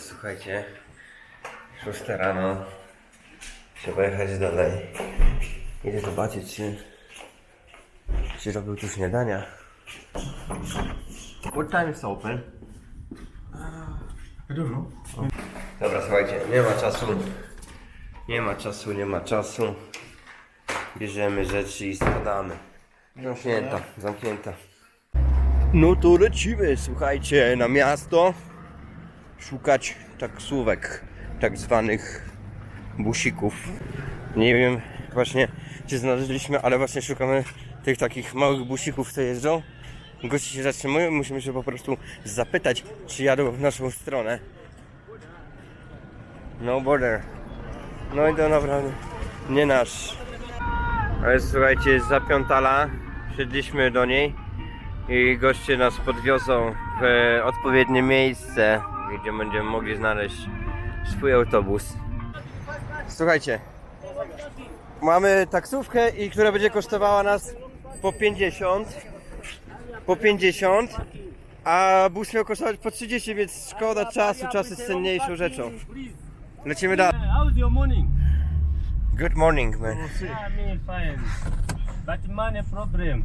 słuchajcie. 6 rano. Trzeba jechać dalej. Idę zobaczyć, czy, czy robił tu śniadania. What time is open? Dużo. Dobra, słuchajcie, nie ma czasu. Nie ma czasu, nie ma czasu. Bierzemy rzeczy i spadamy. Zamknięta, zamknięta. No to lecimy, słuchajcie, na miasto. Szukać taksówek, tak zwanych busików. Nie wiem właśnie, czy znaleźliśmy, ale właśnie szukamy tych takich małych busików, co jeżdżą. Goście się zatrzymują, musimy się po prostu zapytać, czy jadą w naszą stronę. No border. No i to naprawdę nie nasz. Ale słuchajcie, jest za piątala. Siedliśmy do niej i goście nas podwiozą w odpowiednie miejsce, gdzie będziemy mogli znaleźć swój autobus. Słuchajcie, mamy taksówkę i która będzie kosztowała nas po 50 po 50 a bus miał kosztować po 30, więc szkoda czasu, czas jest cenniejszą rzeczą. Lecimy dalej. Good morning, man. But money problem.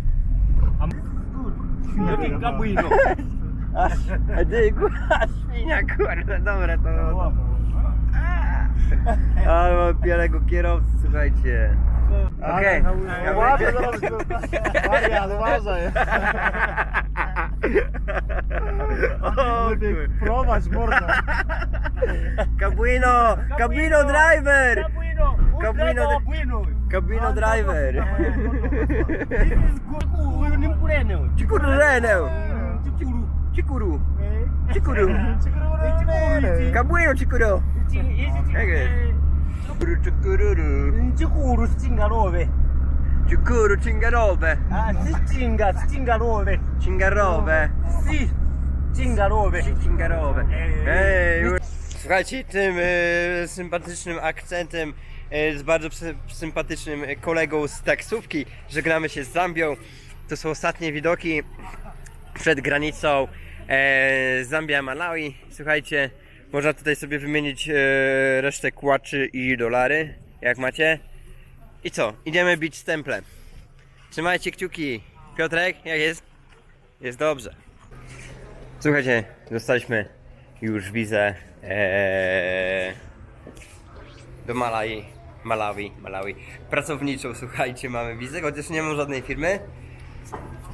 I'm good. Looking. A ty, kurwa, świnia, kurde, dobra, to... Ale mam białego kierowcę, słuchajcie. Okej. Ładnie zaraz go. Marian, uważaj. O, Lepiej kur- prowadź mordę. Cabino! Cabino driver! Gabuino. Gabuino de-. Cabino driver! This is good. Ni mpurene uyu. Cikuru reneu! Chikuru. Chikuru. Ichi Okay. Cikuru cikururu! Chikuru sichingarove. Cikuru cingarove! Ah, sichinga sichingarove. Cingarove! Si. Chingarove. Cingarowe. Ej, Słuchajcie, tym e, sympatycznym akcentem, e, z bardzo psy- sympatycznym kolegą z taksówki żegnamy się z Zambią. To są ostatnie widoki przed granicą e, Zambia-Malawi. Słuchajcie, można tutaj sobie wymienić e, resztę kłaczy i dolary, jak macie. I co? Idziemy bić stemple. Trzymajcie kciuki. Piotrek, jak jest? Jest dobrze. Słuchajcie, dostaliśmy już wizę eee, do Malai, Malawi, Malawi. Pracowniczą, słuchajcie, mamy wizę, chociaż nie mam żadnej firmy.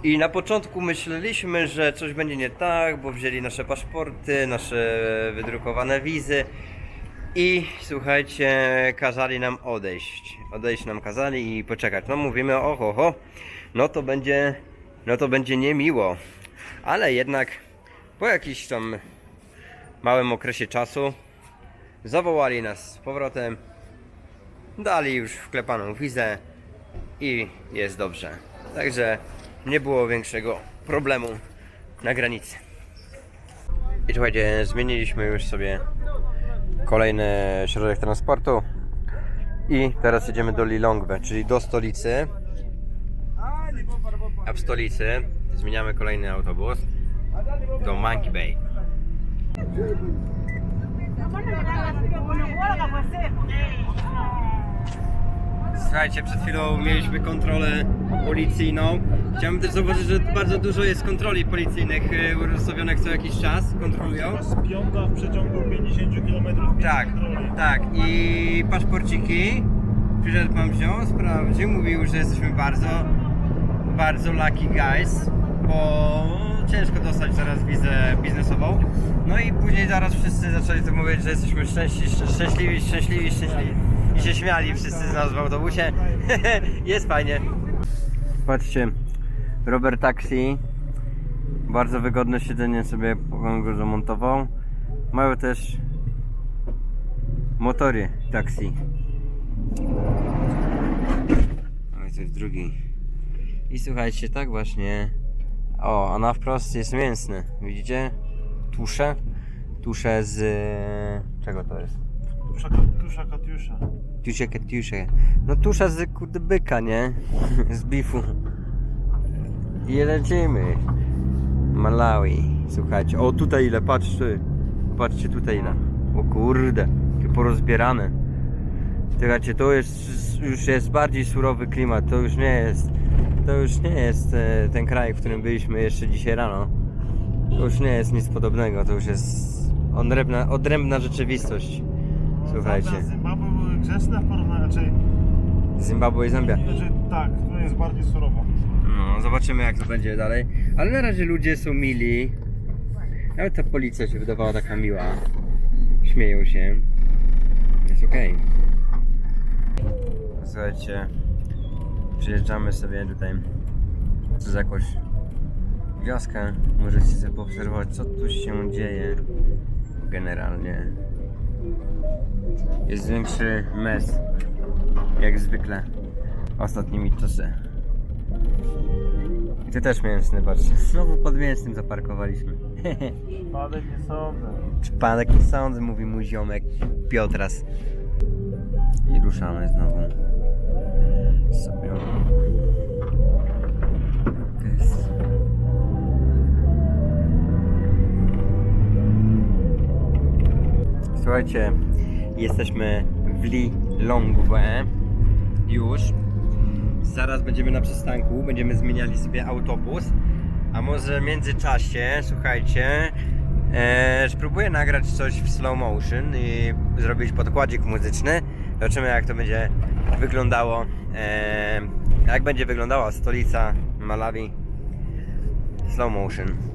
I na początku myśleliśmy, że coś będzie nie tak, bo wzięli nasze paszporty, nasze wydrukowane wizy. I słuchajcie, kazali nam odejść. Odejść nam kazali i poczekać. No mówimy, oho, oho, no to będzie, no to będzie niemiło. Ale jednak po jakimś tam małym okresie czasu zawołali nas z powrotem, dali już wklepaną wizę i jest dobrze. Także nie było większego problemu na granicy. I słuchajcie, zmieniliśmy już sobie kolejny środek transportu i teraz jedziemy do Lilongwe, czyli do stolicy. A w stolicy zmieniamy kolejny autobus do Monkey Bay. Słuchajcie, przed chwilą mieliśmy kontrolę policyjną. Chciałbym też zauważyć, że bardzo dużo jest kontroli policyjnych y, rozstawionych co jakiś czas, kontrolują. Z piąta w przeciągu 50 km. Tak, tak. I paszporciki przyszedł pan wziął, sprawdził, mówił, że jesteśmy bardzo, bardzo lucky guys, bo ciężko dostać teraz wizę biznesową. No i później zaraz wszyscy zaczęli to mówić, że jesteśmy szczęśliwi, szczęśliwi, szczęśliwi, szczęśliwi. I się śmiali wszyscy z nas w autobusie. Jest fajnie. Patrzcie, Robert Taxi. Bardzo wygodne siedzenie sobie go zamontował. Mają też motory taksi. Ale to jest drugi. I słuchajcie, tak właśnie. O, a na wprost jest mięsny. Widzicie? Tusze. Tusze z. Czego to jest? Tusza, tusza Katiusza. Tusze katiusze. No tusza z kurde nie? z bifu. I lecimy. Malawi. Słuchajcie. O, tutaj ile, patrzcie. Patrzcie tutaj ile. O kurde, jakie porozbierane. Słuchajcie, to jest, już jest bardziej surowy klimat, to już nie jest, to już nie jest e, ten kraj, w którym byliśmy jeszcze dzisiaj rano. To już nie jest nic podobnego, to już jest odrębna, odrębna rzeczywistość. Słuchajcie, Zimbabwe były grzeczne w porównaniu, znaczy, Zimbabwe i Zambia. znaczy tak, tu jest bardziej surowo. No, zobaczymy jak to będzie dalej. Ale na razie ludzie są mili. Nawet ta policja się wydawała taka miła. Śmieją się. Jest okej. Słuchajcie, przyjeżdżamy sobie tutaj przez jakąś wioskę. Możecie sobie poobserwować co tu się dzieje generalnie. Jest większy mes, jak zwykle, ostatnimi czasy. I ty też mięsny, patrz. Znowu pod mięsnym zaparkowaliśmy. Spadek nie sądzę. Przypadek nie sądzę, mówi mój ziomek Piotras. I ruszamy znowu. Sobie. Słuchajcie, jesteśmy w Lilongwe już. Zaraz będziemy na przystanku, będziemy zmieniali sobie autobus. A może w międzyczasie, słuchajcie, e, spróbuję nagrać coś w slow motion i zrobić podkładzik muzyczny. Zobaczymy jak to będzie wyglądało. E, jak będzie wyglądała stolica Malawi slow motion.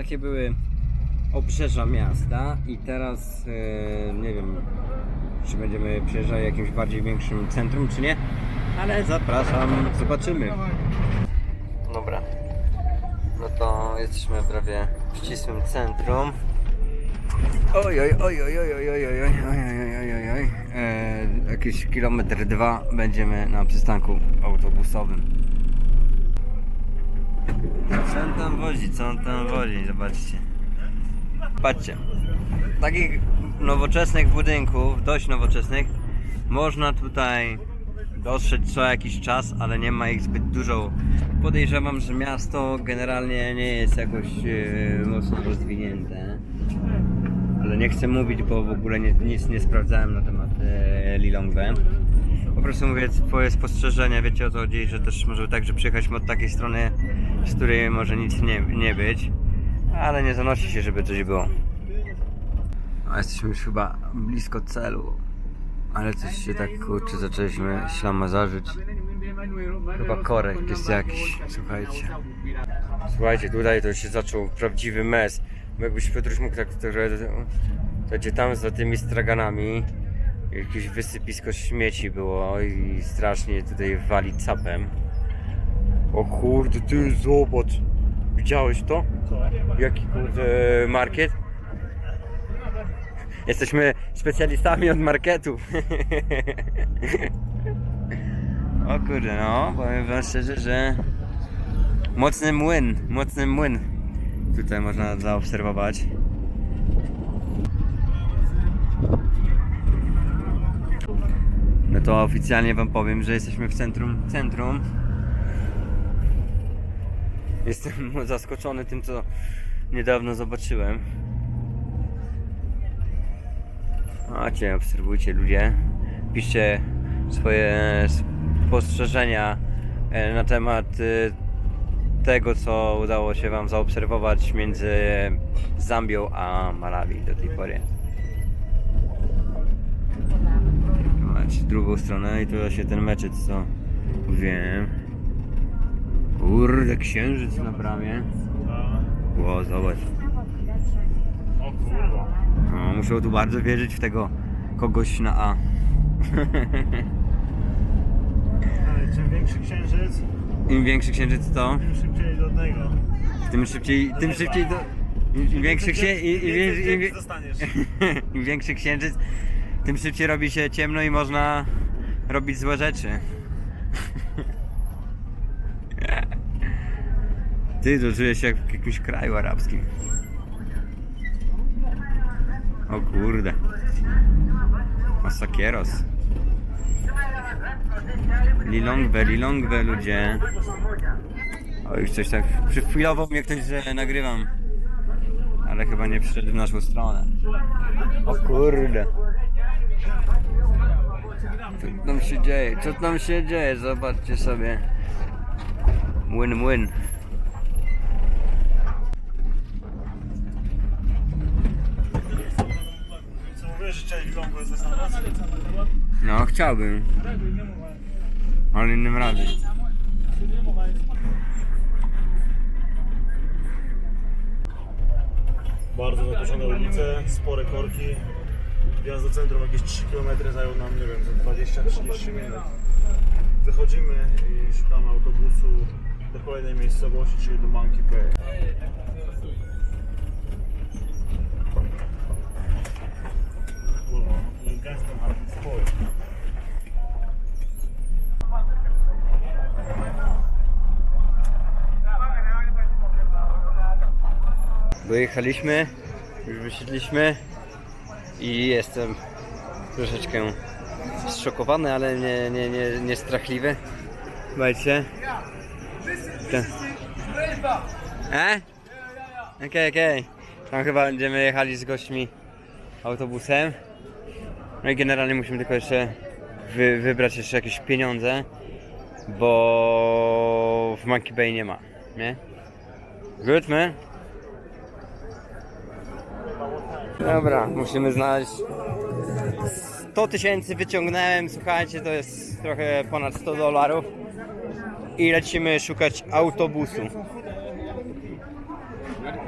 Takie były obrzeża miasta i teraz e, nie wiem czy będziemy przyjeżdżali jakimś bardziej większym centrum czy nie, ale zapraszam, zobaczymy. Dobra, no to jesteśmy prawie w ścisłym centrum. Oj, oj, oj, oj, oj, oj, oj, oj, oj, oj, oj, oj, oj. E, jakieś kilometr dwa będziemy na przystanku autobusowym. Co on tam wozi, co on tam wozi, zobaczcie. Patrzcie, takich nowoczesnych budynków, dość nowoczesnych, można tutaj dostrzec co jakiś czas, ale nie ma ich zbyt dużo. Podejrzewam, że miasto generalnie nie jest jakoś e, mocno rozwinięte. Ale nie chcę mówić, bo w ogóle nie, nic nie sprawdzałem na temat e, Lilongwe. Po prostu mówię swoje spostrzeżenia, wiecie o co chodzi, że też może tak, że przyjechaliśmy od takiej strony, z której może nic nie, nie być, ale nie zanosi się, żeby coś było. A jesteśmy już chyba blisko celu, ale coś się tak kurczę zaczęliśmy ślamazarzyć. Chyba korek jest jakiś, słuchajcie. Słuchajcie, tutaj to się zaczął prawdziwy mes. Jakbyś Piotruś mógł tak trochę... To tam za tymi straganami jakieś wysypisko śmieci było i strasznie tutaj wali capem. O kurde, ty zobacz. Widziałeś to? Jaki kurde market? Jesteśmy specjalistami od marketów. o kurde, no, powiem wam szczerze, że mocny młyn, mocny młyn tutaj można zaobserwować. No to oficjalnie wam powiem, że jesteśmy w centrum centrum. Jestem zaskoczony tym, co niedawno zobaczyłem. Macie, obserwujcie ludzie. Piszcie swoje spostrzeżenia e, na temat e, tego, co udało się Wam zaobserwować między Zambią a Malawi do tej pory. W drugą stronę i tu właśnie ten meczet, co wiem. Kurde, księżyc na bramie. Ło, zobacz. O kurwa. No, muszę tu bardzo wierzyć w tego kogoś na A. Ale Czym większy księżyc, Im większy księżyc to, tym szybciej do tego. tym szybciej, tym szybciej to... Im, im większy księżyc... Im, im, Więcej im, dzieci im, zostaniesz. Im większy księżyc, tym szybciej robi się ciemno i można robić złe rzeczy. Ty, to czuję się jak w jakimś kraju arabskim. O kurde. Masakieros. Lilongwe, lilongwe ludzie. O, już coś tak przychwilował mnie ktoś, że nagrywam. Ale chyba nie przyszedł w naszą stronę. O kurde. Co tam się dzieje? Co tam się dzieje? Zobaczcie sobie. Win-win. No, chciałbym. Ale innym razem. Bardzo zatoczone ulice, spore korki. Wjazd do centrum jakieś 3 km zajął nam, nie wiem, za 20-30 minut. Wychodzimy i szukamy autobusu do kolejnej miejscowości, czyli do Monkey Bay. Kurwa, gęsto ma spój. Dojechaliśmy, już wysiedliśmy i jestem troszeczkę zszokowany, ale nie, nie, nie, nie strachliwy. Słuchajcie. E? Okej, okej. Tam chyba będziemy jechali z gośćmi autobusem. No i generalnie musimy tylko jeszcze wy, wybrać jeszcze jakieś pieniądze, bo w Monkey Bay nie ma, nie? Good man. Dobra, musimy znaleźć 100 tysięcy wyciągnąłem, słuchajcie, to jest trochę ponad 100 dolarów i lecimy szukać autobusu.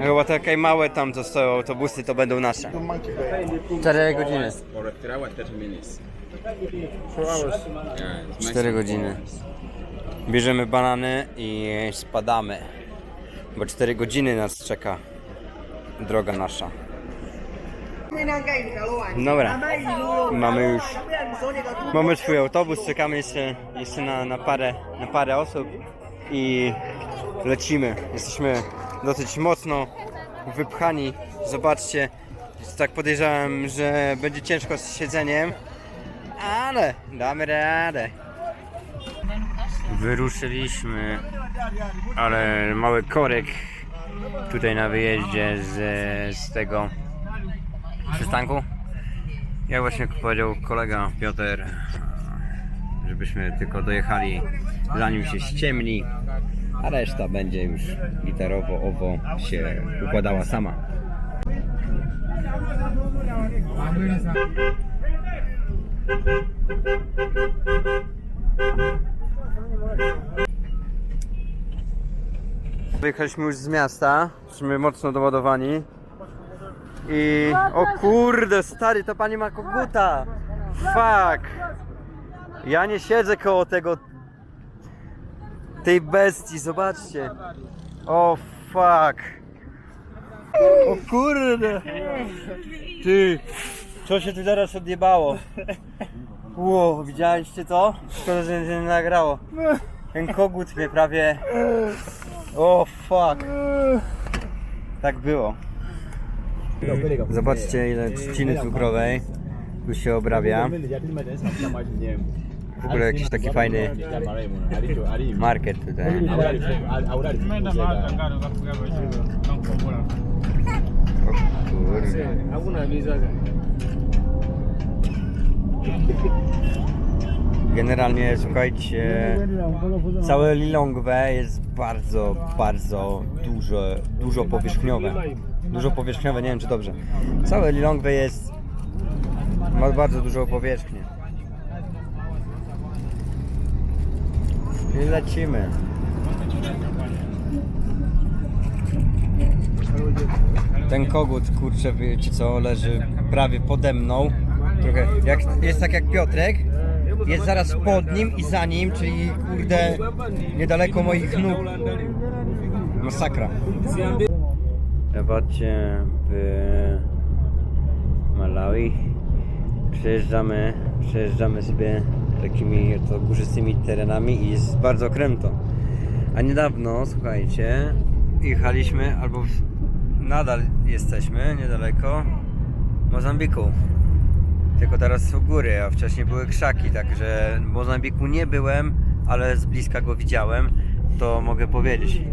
Chyba takie małe tam co stoją autobusy to będą nasze. Do Monkey Bay. 4 godziny. Or a 3 hours, 30 minutes. 4 godziny. Bierzemy banany i spadamy. Bo 4 godziny nas czeka droga nasza. Dobra, mamy już mamy swój autobus, czekamy jeszcze, jeszcze na, na, parę, na parę osób i lecimy. Jesteśmy dosyć mocno wypchani. Zobaczcie, tak podejrzewam, że będzie ciężko z siedzeniem, ale damy radę. Wyruszyliśmy, ale mały korek tutaj na wyjeździe z, z tego przystanku. Jak właśnie powiedział kolega Piotr, żebyśmy tylko dojechali zanim się ściemni, a reszta będzie już literowo owo się układała sama. Wyjechaliśmy już z miasta, jesteśmy mocno doładowani. I... O kurde, stary, to pani ma koguta! Fuck! Ja nie siedzę koło tego... tej bestii, zobaczcie! O fuck! O kurde! Ty! Co się tu zaraz odjebało? Ło, widzieliście to? Szkoda, że się nie nagrało. Ten kogut mnie prawie... O fuck! Tak było. Zobaczcie ile trzciny cukrowej tu się obrabia. W ogóle jakiś taki fajny market tutaj. O kurde. Generalnie słuchajcie, całe Lilongwe jest bardzo, bardzo dużo, dużo powierzchniowe. Dużo powierzchniowe, nie wiem czy dobrze. Całe Lilongwe jest, ma bardzo dużą powierzchnię. I lecimy. Ten kogut, kurczę, wiecie co, leży prawie pode mną. Trochę, jak, jest tak jak Piotrek, jest zaraz pod nim i za nim, czyli kurde, niedaleko moich nóg. Masakra. Zobaczcie, w Malawi przejeżdżamy, przejeżdżamy sobie takimi to górzystymi terenami i jest bardzo kręto. A niedawno, słuchajcie, jechaliśmy, albo nadal jesteśmy niedaleko Mozambiku. Tylko teraz są góry, a wcześniej były krzaki, także w Mozambiku nie byłem, ale z bliska go widziałem, to mogę powiedzieć.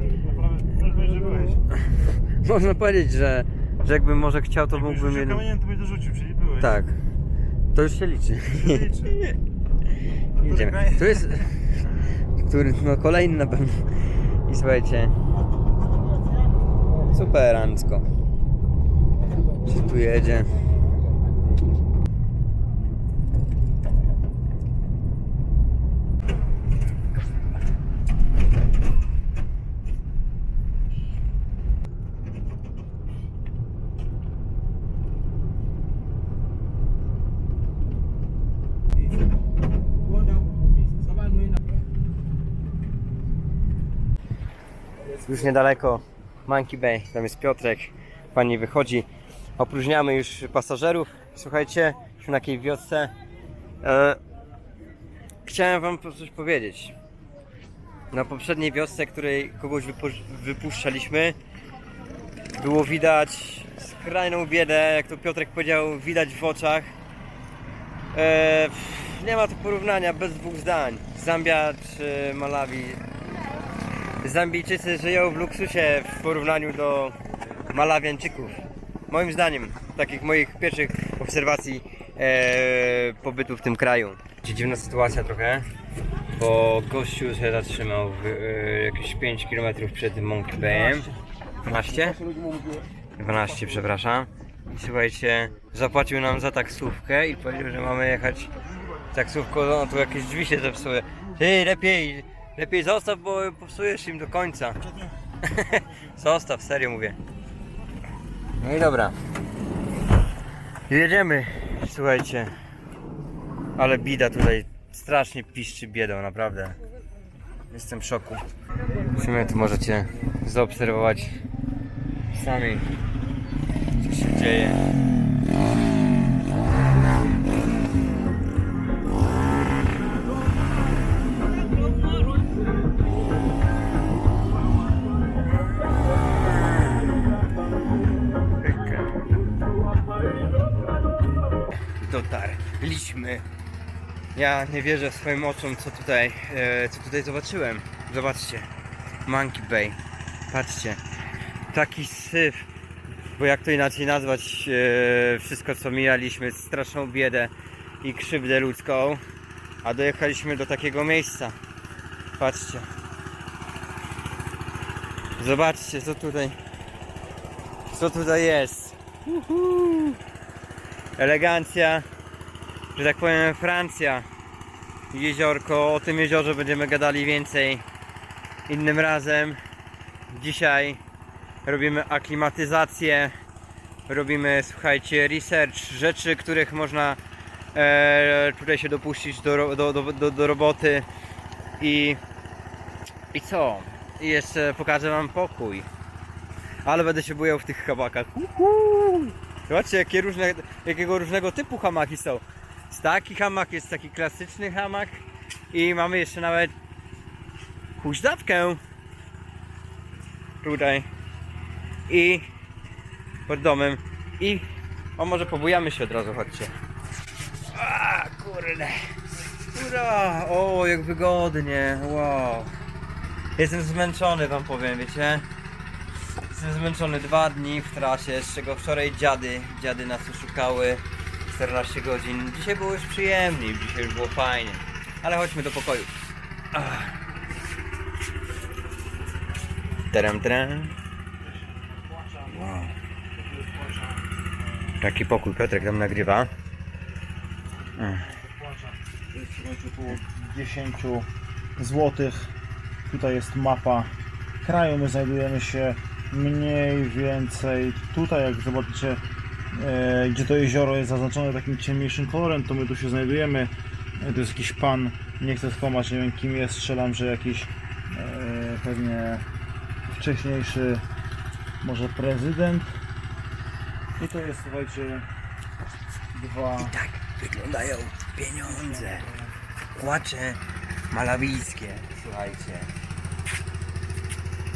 Można powiedzieć, że, że jakbym może chciał, to mógłbym... Jakbyś jeden- kamieniem, to byś dorzucił, czyli byłeś. Tak. To już się liczy. Liczy. Jedziemy. Tu jest. Który, no kolejny na pewno. I słuchajcie. Superancko. Się tu jedzie. Już niedaleko Monkey Bay. Tam jest Piotrek. Pani wychodzi. Opróżniamy już pasażerów. Słuchajcie, już na takiej wiosce. E, chciałem wam coś powiedzieć. Na poprzedniej wiosce, której kogoś wypu- wypuszczaliśmy, było widać skrajną biedę, jak to Piotrek powiedział, widać w oczach. E, nie ma tu porównania, bez dwóch zdań. Zambia czy Malawi. Zambijczycy żyją w luksusie w porównaniu do Malawiańczyków. Moim zdaniem, takich moich pierwszych obserwacji e, pobytu w tym kraju. Dziwna sytuacja trochę, bo gościu się zatrzymał w, e, jakieś 5 km przed Monkey Bayem. 12? 12, przepraszam. I słuchajcie, zapłacił nam za taksówkę i powiedział, że mamy jechać taksówką, no tu jakieś drzwi się zepsuły. Ty, lepiej, lepiej zostaw, bo popsujesz im do końca. zostaw, serio mówię. No i dobra. Jedziemy, słuchajcie. Ale bida tutaj strasznie piszczy biedą, naprawdę. Jestem w szoku. W sumie tu możecie zaobserwować sami, co się dzieje. Ja nie wierzę swoim oczom, co tutaj, e, co tutaj zobaczyłem. Zobaczcie. Monkey Bay. Patrzcie. Taki syf. Bo jak to inaczej nazwać e, wszystko co mijaliśmy, straszną biedę i krzywdę ludzką. A dojechaliśmy do takiego miejsca. Patrzcie. Zobaczcie co tutaj. Co tutaj jest. Uhu. Elegancja że tak powiem Francja jeziorko, o tym jeziorze będziemy gadali więcej innym razem. Dzisiaj robimy aklimatyzację robimy słuchajcie research rzeczy, których można e, tutaj się dopuścić do, do, do, do, do roboty. I i co? I jeszcze pokażę wam pokój. Ale będę się bujał w tych hamakach Uhu! Zobaczcie jakie różne, jakiego różnego typu hamaki są jest taki hamak, jest taki klasyczny hamak i mamy jeszcze nawet huśtawkę. Tutaj. I pod domem. I o może pobujamy się od razu, chodźcie. A kurde. Ura, o jak wygodnie, wow. Jestem zmęczony wam powiem, wiecie. Jestem zmęczony dwa dni w trasie, z czego wczoraj dziady, dziady nas oszukały 14 godzin. Dzisiaj było już przyjemniej, dzisiaj już było fajnie. Ale chodźmy do pokoju. Ach. Teram, teram. Wow. Taki pokój Piotrek tam nagrywa. Ach. Słuchajcie, około 10 złotych. Tutaj jest mapa kraju. My znajdujemy się mniej więcej tutaj, jak zobaczycie, gdzie to jezioro jest zaznaczone takim ciemniejszym kolorem, to my tu się znajdujemy. E, To jest jakiś pan, nie chcę skłamać, nie wiem kim jest, strzelam, że jakiś e, pewnie wcześniejszy może prezydent. I to jest, słuchajcie, dwa... Tak wyglądają pieniądze. Płacze malawijskie, słuchajcie.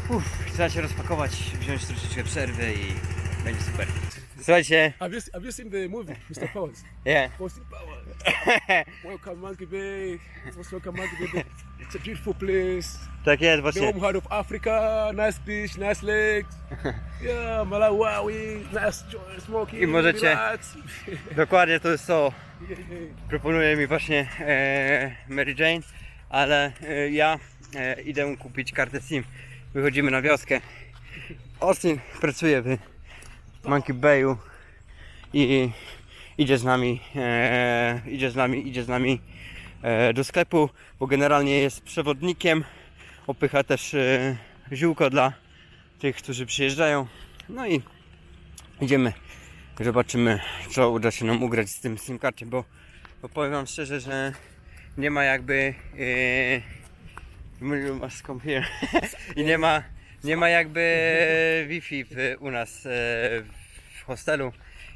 Uff, trzeba się rozpakować, wziąć troszeczkę przerwy i będzie super. Słuchajcie, Have you, have you seen the movie, Mr. Powers? yeah. Austin Powers. welcome, Monkey Bay. It's welcome, Monkey Bay. It's a beautiful place. tak jest The właśnie. home heart of Africa. Nice beach, nice lakes. Yeah, Malawi. Nice joint, smoking. I możecie- relax. Dokładnie to jest to. Proponuje mi właśnie e, Mary Jane, ale e, ja e, idę kupić kartę SIM. Wychodzimy na wioskę. Austin pracuje w Monkey Bayu i idzie z nami, e, idzie z nami, idzie z nami e, do sklepu, bo generalnie jest przewodnikiem. Opycha też e, ziółko dla tych, którzy przyjeżdżają. No i idziemy Zobaczymy, co uda się nam ugrać z tym SIM karcie, bo, bo powiem Wam szczerze, że nie ma jakby. Yy, masz. I nie ma, nie ma jakby Wi-Fi w, u nas e, w hostelu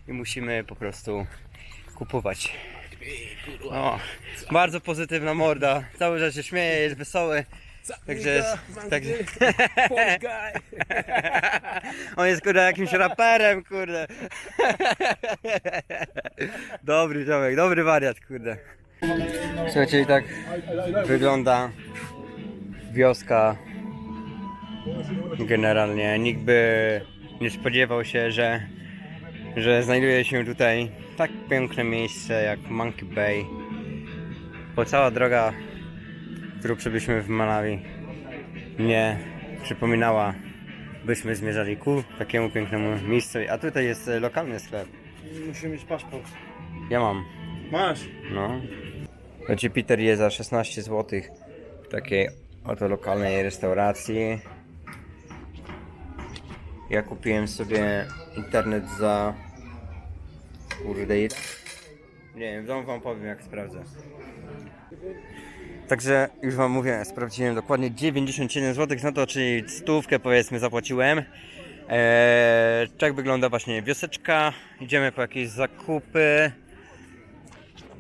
i musimy po prostu kupować. O, bardzo pozytywna morda. Cały czas się śmieje, jest wesoły. Także także, on jest kurde jakimś raperem, kurde. Dobry ziomek, dobry wariat, kurde. Słuchajcie, i tak wygląda wioska. Generalnie nikt by nie spodziewał się, że, że znajduje się tutaj tak piękne miejsce jak Monkey Bay. Bo cała droga, którą przebyliśmy w Malawi, nie przypominała, byśmy zmierzali ku takiemu pięknemu miejscu. A tutaj jest lokalny sklep. Musimy mieć paszport. Ja mam. Masz? No. Znaczy Peter je za 16 zł w takiej oto lokalnej restauracji. Ja kupiłem sobie internet za kurde? Nie wiem, w domu wam powiem jak sprawdzę. Także już wam mówię, sprawdziłem dokładnie 97 zł, no to czyli stówkę powiedzmy zapłaciłem. Eee, tak wygląda właśnie wioseczka. Idziemy po jakieś zakupy.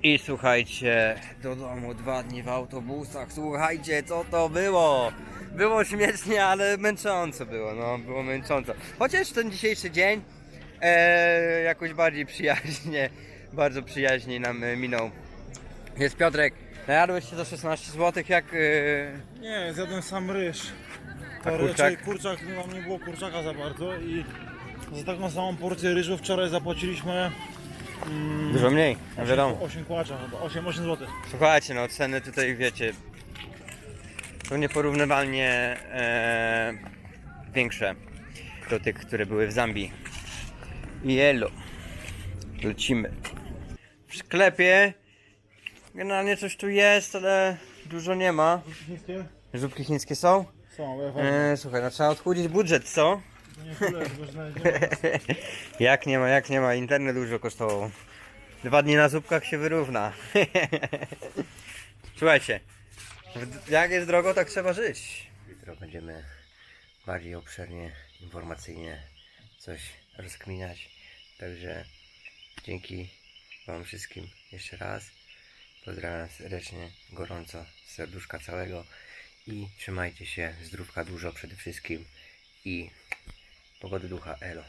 I słuchajcie, do domu dwa dni w autobusach. Słuchajcie, co to było? Było śmiesznie, ale męcząco było, no, było męcząco. Chociaż ten dzisiejszy dzień e, jakoś bardziej przyjaźnie, bardzo przyjaźnie nam e, minął. Jest Piotrek, najadłeś się za 16 zł, jak... E, Nie, zjadłem sam ryż. To kurczak? raczej kurczak, no, nie było kurczaka za bardzo i za taką samą porcję ryżu wczoraj zapłaciliśmy dużo mniej, no wiadomo. 8 kłacza chyba, 8, 8 zł. Słuchajcie, no ceny tutaj wiecie są nieporównywalnie e, większe do tych, które były w Zambii. Jelo. Lecimy. W sklepie generalnie coś tu jest, ale dużo nie ma. Chińskie? Zupki chińskie są? Są, ja E, słuchaj, no trzeba odchudzić budżet, co? Nie. Jak nie ma, jak nie ma, internet dużo kosztował. Dwa dni na zupkach się wyrówna. Słuchajcie, w- jak jest drogo, tak trzeba żyć. Jutro będziemy bardziej obszernie, informacyjnie coś rozkminiać. Także dzięki Wam wszystkim jeszcze raz. Pozdrawiam serdecznie, gorąco, z serduszka całego i trzymajcie się, zdrówka dużo przede wszystkim i 不过这都还爱了。